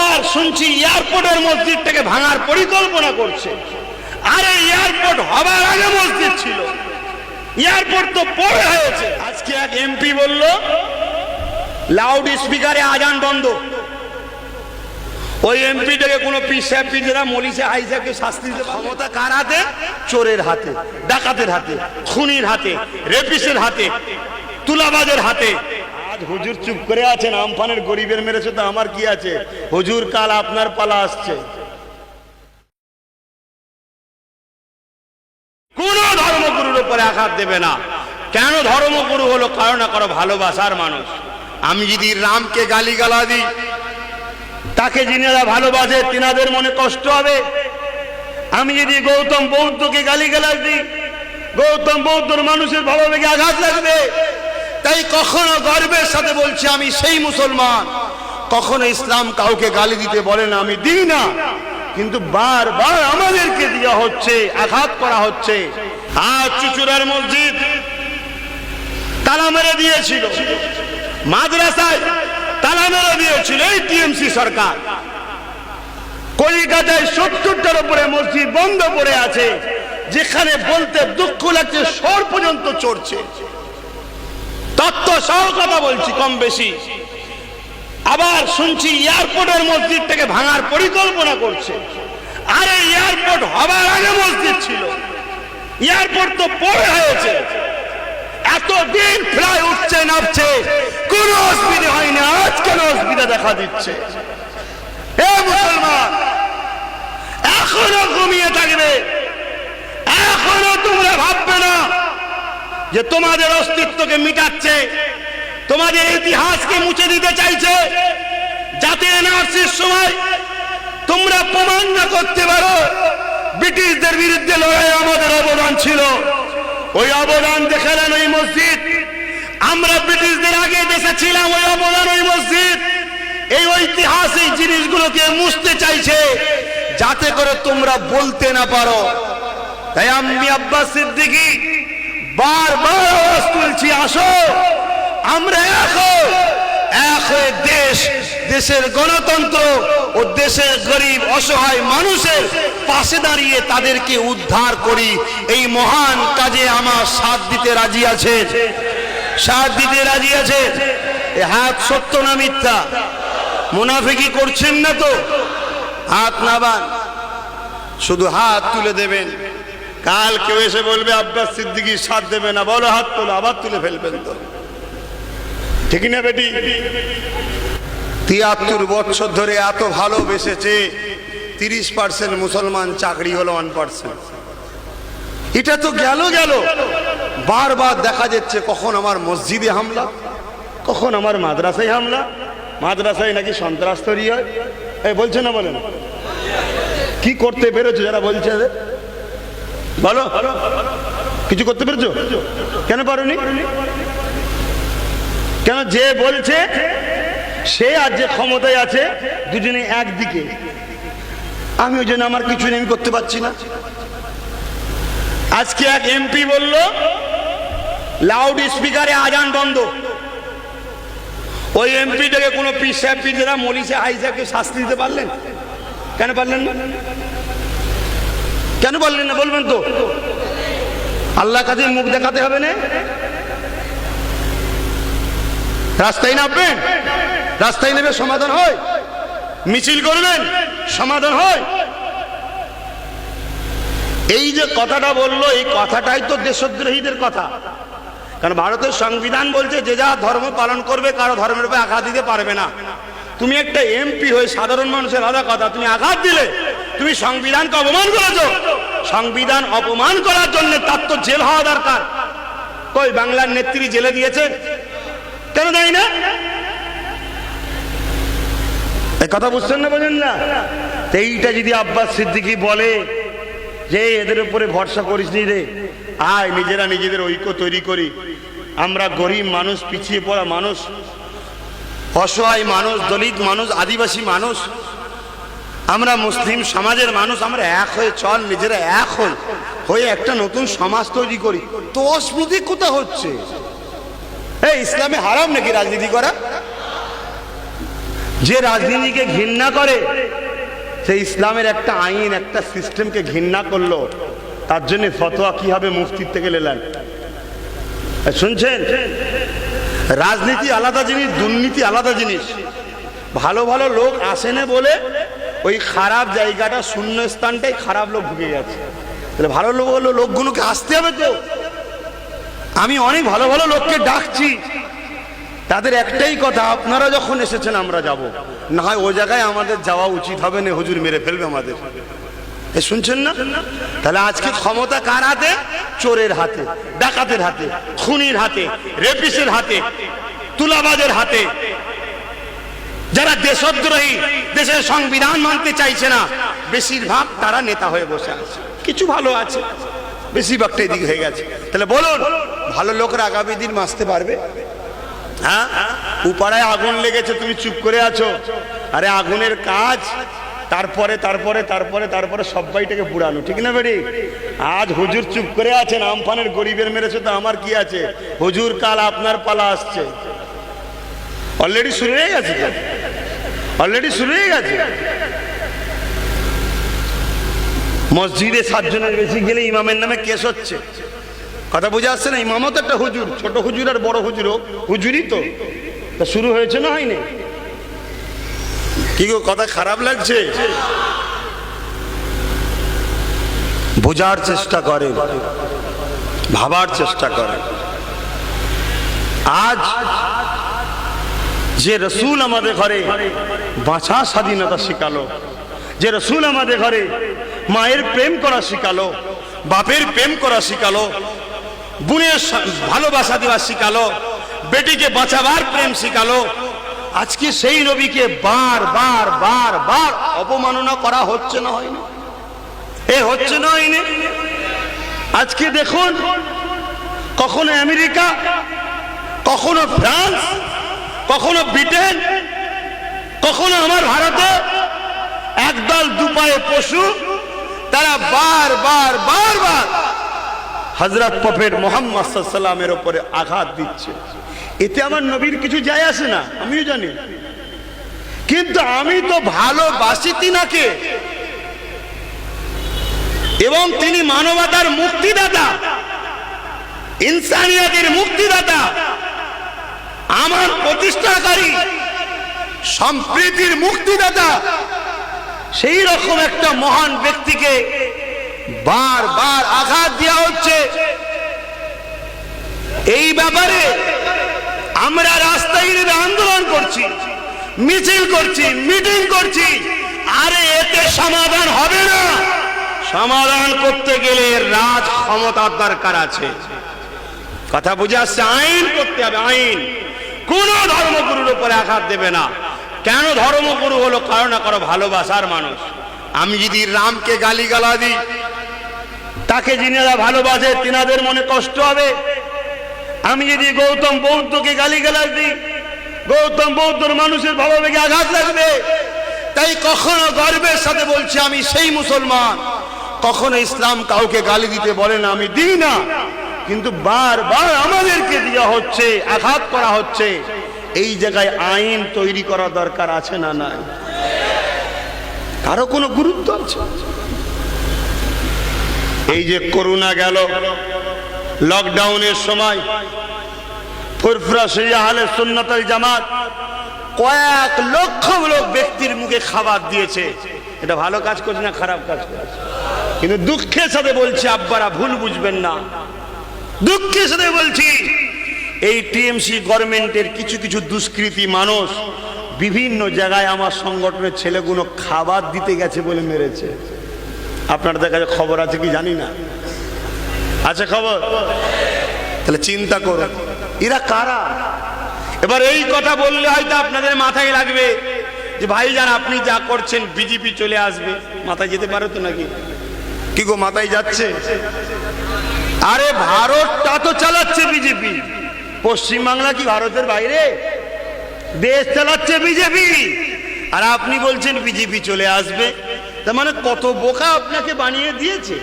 আবার শুনছি এয়ারপোর্টের মসজিদটাকে ভাঙার পরিকল্পনা করছে। আরে এয়ারপোর্ট হবার আগে মসজিদ ছিল। এয়ারপোর্ট তো পরে হয়েছে। আজকে এক এমপি বলল লাউড স্পিকারে আজান বন্ধ। ওই এমপিটাকে কোনো পিস পিজরা মলিসে হাই সাহেবকে শাস্তি দিতে ক্ষমতা কার হাতে চোরের হাতে, ডাকাতের হাতে, খুনির হাতে রেপিসের হাতে, তুলাবাজের হাতে হুজুর চুপ করে আছেন, আমফানের গরিবের মেরেছে তো আমার কি আছে? হুজুর কাল আপনার পালা আসছে। কোন ধর্মগুরুর উপরে আঘাত দেবে না। কেন ধর্মগুরু হলো? কারও কারও ভালোবাসার মানুষ। আমি যদি রামকে গালিগালা দিই, তাকে যিনারা ভালোবাসে, তিনাদের মনে কষ্ট হবে। আমি যদি গৌতম বৌদ্ধকে গালিগালাজ দিই, গৌতম বৌদ্ধর মানুষের ভালোবেগে আঘাত লাগবে। তাই কখনো গর্বের সাথে বলছি, আমি সেই মুসলমান। কখনো ইসলাম কাউকে গালি দিতে বলে না, আমি দিই না। কিন্তু বারবার আমাদেরকে দেওয়া হচ্ছে, আঘাত করা হচ্ছে। আজ চুচুড়ার মসজিদ তালা মেরে দিয়েছিল। মাদ্রাসায় তালা মেরে দিয়েছিল এই টিএমসি সরকার। কলিকাতায় সত্তরটার উপরে মসজিদ বন্ধ পড়ে আছে, যেখানে বলতে দুঃখ লাগছে সর পর্যন্ত চড়ছে। তত্ত্ব সহ কথা বলছি কম বেশি। আবার শুনছি এয়ারপোর্টের মসজিদটাকে ভাঙার পরিকল্পনা করছে। আরে এয়ারপোর্ট হবার আগে মসজিদ ছিল। এয়ারপোর্ট তো পরে হয়েছে। এতদিন ফ্লাই উঠছে নামছে। কোনো অসুবিধা হয় না আজ কেন অসুবিধা দেখা দিচ্ছে? এ মুসলমান, এখনও ঘুমিয়ে থাকবে। এখনও তোমরা ভাববে না যে তোমাদের অস্তিত্বকে মিটাচ্ছে, তোমাদের ইতিহাসকে মুছে দিতে চাইছে, যাতে এনআরসির সময় তোমরা প্রমাণ না করতে পারো, ব্রিটিশদের বিরুদ্ধে লড়াই আমাদের অবদান ছিল। ওই অবদান দেখালেন ওই মসজিদ। আমরা ব্রিটিশদের আগে দেশে ছিলাম ওই অবদান ওই মসজিদ। এই ঐতিহাসিক জিনিসগুলোকে মুছতে চাইছে, যাতে করে তোমরা বলতে না পারো। তাই আমি আব্বাস সিদ্দিকী বারবার আওয়াজ তুলছি, আসো। আমরা এক এক হয়ে দেশ, দেশের গণতন্ত্র ও দেশের গরিব, অসহায় মানুষের পাশে দাঁড়িয়ে তাদেরকে উদ্ধার করি। এই মহান কাজে আমার সাথ দিতে রাজি আছে। সাথ দিতে রাজি আছে? হাত সত্য না মিথ্যা? মুনাফিকি করছেন না তো? হাত নাবান শুধু হাত তুলে দেবেন। কাল কেউ এসে বলবে, আব্বাস সিদ্দিকি সাথ দেবে না, বলো হাত তোলো, আবার তুলে ফেলবেন তো। ঠিক না বেটি? তিয়াত্তর বছর ধরে এত ভালোবেসেছে, তিরিশ পার্সেন্ট মুসলমান চাকরি হলো ওয়ান পার্সেন্ট এটা তো গেল গেল। বারবার দেখা যাচ্ছে কখন আমার মসজিদে হামলা, কখন আমার মাদ্রাসায় হামলা। মাদ্রাসায় নাকি সন্ত্রাস তৈরি হয়? বলছে না বলেন। কি করতে পেরেছ যারা বলছে? বলো। কিছু করতে পেরেছ? কেন পারোনি? কেন যে বলছে, সে আর যে ক্ষমতায় আছে, দুজনে একদিকে। আমি ওই জন্য আমার কিছু নেই করতে পারছি না। আজকে এক এমপি বলল লাউড স্পিকারে আজান বন্ধ। ওই এমপিটাকে কোনো পিস সাহেব পিজরা মলিসে হাই সাহেবকে শাস্তি দিতে পারলেন? কেন পারলেন না? কেন পারলেন না? বলবেন তো। আল্লাহ কাছে মুখ দেখাতে হবে না? রাস্তায় নামবেন? রাস্তায় নেবে সমাধান হয়। মিছিল করবেন? সমাধান হয়। এই যে কথাটা বলল, এই কথাটাই তো দেশদ্রোহীদের কথা। কারণ ভারতের সংবিধান বলছে, যে যা ধর্ম পালন করবে, কারও ধর্মের উপরে আঘাত দিতে পারবে না। তুমি একটা এমপি হয়ে সাধারণ মানুষের আলাদা কথা, তুমি আঘাত দিলে। তুমি সংবিধানকে অপমান করেছ। সংবিধান অপমান করার জন্য তার তো জেল হওয়া দরকার। কই বাংলার নেত্রী জেলে দিয়েছে? কেন দেয় না? কথা বুঝছেন না, বোঝেন না? এইটা যদি আব্বাস সিদ্দিকি বলে যে এদের উপরে ভরসা করিস নি রে, আয় নিজেরা নিজেদের ঐক্য তৈরি করি। আমরা গরিব মানুষ, পিছিয়ে পড়া মানুষ, অসহায় মানুষ, দলিত মানুষ, আদিবাসী মানুষ আমরা মুসলিম সমাজের মানুষ, আমরা এক হয়ে চল, নিজেরা এক হই। হয়ে একটা নতুন সমাজ তৈরি করি। তো অস্মৃতি কোথা হচ্ছে? এই ইসলামে হারাম নাকি রাজনীতি করা? যে রাজনীতিকে ঘৃণা করে সেই ইসলামের একটা আইন, একটা সিস্টেমকে ঘৃণা করল। তার জন্য ফতোয়া কি হবে মুফতির থেকে নিলেন? শুনছেন? রাজনীতি আলাদা জিনিস, দুর্নীতি আলাদা জিনিস। ভালো ভালো লোক আসে না বলে ওই খারাপ জায়গাটা শূন্য স্থানটাই খারাপ লোক ঢুকে যাচ্ছে তাহলে ভালো লোক হলো লোকগুলোকে আসতে হবে তো। আমি অনেক ভালো ভালো লোককে ডাকছি। তাদের একটাই কথা, আপনারা যখন এসেছেন আমরা যাব। না হয় ও জায়গায় আমাদের যাওয়া উচিত হবে না, হুজুর মেরে ফেলবে আমাদের। এ শুনছেন না? তাহলে আজকে ক্ষমতা কার হাতে? চোরের হাতে, ডাকাতের হাতে, খুনির হাতে, রেপিসের হাতে, তুলাবাজের হাতে। যারা দেশদ্রোহী, দেশের সংবিধান মানতে চাইছে না, বেশিরভাগ তারা নেতা হয়ে বসে আছে। কিছু ভালো আছে, বেশিরভাগটা এদিকে হয়ে গেছে। তাহলে বলুন, ভালো লোকরা আগামী দিন বাঁচতে পারবে? হ্যাঁ? উপাড়ায় আগুন লেগেছে, তুমি চুপ করে আছো। আরে আগুনের কাজ, তারপরে তারপরে তারপরে তারপরে সবাইটাকে পুরানো ঠিক না বেরি আজ হুজুর চুপ করে আছেন, আমফানের গরিবের মেরেছে তো আমার কি আছে? হুজুর কাল আপনার পালা আসছে। অলরেডি শুরু হয়ে গেছে অলরেডি শুরু হয়ে গেছে। মসজিদে সাতজনের বেশি গেলে ইমামের নামে কেস হচ্ছে। কথা বুঝে আসছে না? ইমামও তো একটা হুজুর, ছোট হুজুর আর বড় হুজুরও। হুজুরই তো। তা শুরু হয়েছে না হয়নি? কি গো, কথা খারাপ লাগছে? বোঝার চেষ্টা করে। ভাবার চেষ্টা করে। আজ যে রসুল আমাদের ঘরে বাঁচা স্বাধীনতা শিখালো, যে রসুল আমাদের ঘরে মায়ের প্রেম করা শিখালো, বাপের প্রেম করা শিখালো, বোনের ভালোবাসা দেওয়া শিখালো, বেটিকে বাঁচাবার প্রেম শিখালো, আজকে সেই নবীকে বার বার বার বার অপমাননা করা হচ্ছে না হয়নি এ হচ্ছে না হয়নি আজকে দেখুন, কখনো আমেরিকা, কখনো ফ্রান্স কখনো ব্রিটেন, কখনো আমার ভারতে, একদল দুপায়ে পশু, তারা বার বার বার বার হজরত প্রফেট মোহাম্মদ ওপরে আঘাত দিচ্ছে। এতে আমার নবীর কিছু যায় আসে না, আমিও জানি। কিন্তু আমি তো ভালোবাসি তিনাকে। এবং তিনি মানবতার মুক্তিদাতা, ইনসানিয়াতের মুক্তিদাতা। আমার প্রতিষ্ঠাকারী সম্প্রীতির মুক্তিদাতা, সেই রকম একটা মহান ব্যক্তিকে বার বার আঘাত দেওয়া হচ্ছে। এই ব্যাপারে আমরা রাস্তায় নেমে আন্দোলন করছি, মিছিল করছি, মিটিং করছি। আরে এতে সমাধান হবে না। সমাধান করতে গেলে রাজ ক্ষমতার দরকার আছে। কথা বুঝে আসছে? আইন করতে হবে, আইন। কোন ধর্মগুরুর উপরে আঘাত দেবে না। কেন ধর্মগুরু হলো? কারও না কারও ভালোবাসার মানুষ। আমি যদি রামকে গালি গালা দিই, তাকে যিনারা ভালোবাসে, তিনাদের মনে কষ্ট হবে। আমি যদি গৌতম বৌদ্ধকে গালি গালাজ দিই, গৌতম বৌদ্ধর মানুষের ভাবাবেগে আঘাত লাগবে। তাই কখনো গর্বের সাথে বলছি, আমি সেই মুসলমান। কখনো ইসলাম কাউকে গালি দিতে বলে না, আমি দিই না। কিন্তু বারবার আমাদেরকে দেওয়া হচ্ছে, আঘাত করা হচ্ছে। এই জায়গায় আইন তৈরি করা দরকার আছে না নাই? কারও কোনো গুরুত্ব আছে? এই যে করোনা গেল, লকডাউনের সময় ফুরফুরা সিয়াহালে সুন্নতল জামাত কয়েক লক্ষ লোক ব্যক্তির মুখে খাবার দিয়েছে। এটা ভালো কাজ করছে না খারাপ কাজ করছে? কিন্তু দুঃখের সাথে বলছি, আব্বারা ভুল বুঝবেন না। দুঃখের সাথে বলছি, এই টিএমসি গভর্নমেন্টের কিছু কিছু দুষ্কৃতী মানুষ বিভিন্ন জায়গায় আমার সংগঠনের ছেলেগুলো খাবার দিতে গেছে বলে মেরেছে। আপনার দেখা খবর আছে কি জানি না? আছে খবর? তাহলে চিন্তা করো, এরা কারা? এবার এই কথা বললে হয়তো আপনাদের মাথায় লাগবে যে ভাই যান আপনি যা করছেন, বিজেপি চলে আসবে। মাথায় যেতে পারো তো নাকি? কি গো, মাথায় যাচ্ছে? আরে ভারতটা তো চালাচ্ছে বিজেপি। পশ্চিমবাংলা কি ভারতের বাইরে? দেশ চালাচ্ছে বিজেপি। আর আপনি বলছেন বিজেপি চলে আসবে। তার মানে কত বোকা আপনাকে বানিয়ে দিয়েছে।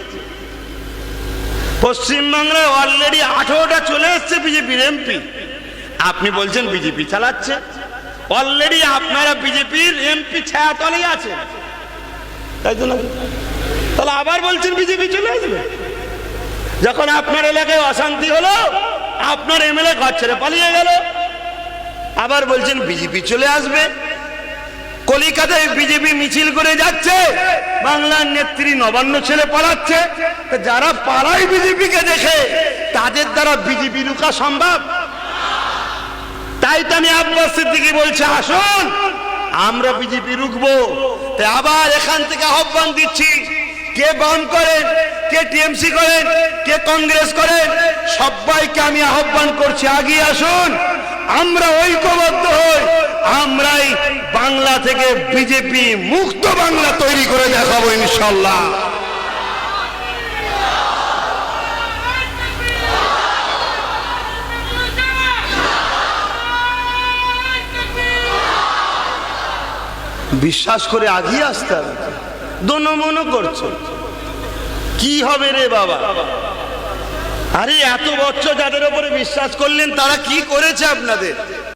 পশ্চিমবাংলায় অলরেডি আঠারোটা চলে এসছে বিজেপির এমপি আপনি বলছেন বিজেপি চালাচ্ছে। অলরেডি আপনারা বিজেপির এমপি ছায়াতলেই আছে তাই তো তাহলে আবার বলছেন বিজেপি চলে আসবে। যখন আপনার এলাকায় অশান্তি হলো, আপনার এমএলএ ঘর ছেড়ে পালিয়ে গেল। আবার বলছেন, বিজেপি চলে আসবে। কলিকাতায় বিজেপি মিছিল করে যাচ্ছে, বাংলার নেত্রী নবান্ন ছেলে পালাচ্ছে। যারা পালায় বিজেপিকে দেখে, তাদের দ্বারা বিজেপি রুকা সম্ভব? তাই তো আমি আব্বাস সিদ্দিকি বলছি, আসুন, আমরা বিজেপি রুখবো। আবার এখান থেকে আহ্বান দিচ্ছি, কে বাম করেন কে টিএমসি করেন, কে কংগ্রেস করেন, সবাইকে আমি আহ্বান করছি, আগিয়ে আসুন। আমরা ঐক্যবদ্ধ হই, আমরাই বাংলা থেকে বিজেপি মুক্ত বাংলা তৈরি করে দেখাবো ইনশাল্লাহ বিশ্বাস করে আগিয়ে আসতে হবে। দোনো মনো করছ। কি হবে রে বাবা? আরে, এত বছর যাদের উপরে বিশ্বাস করলেন, তারা কি করেছে আপনাদের?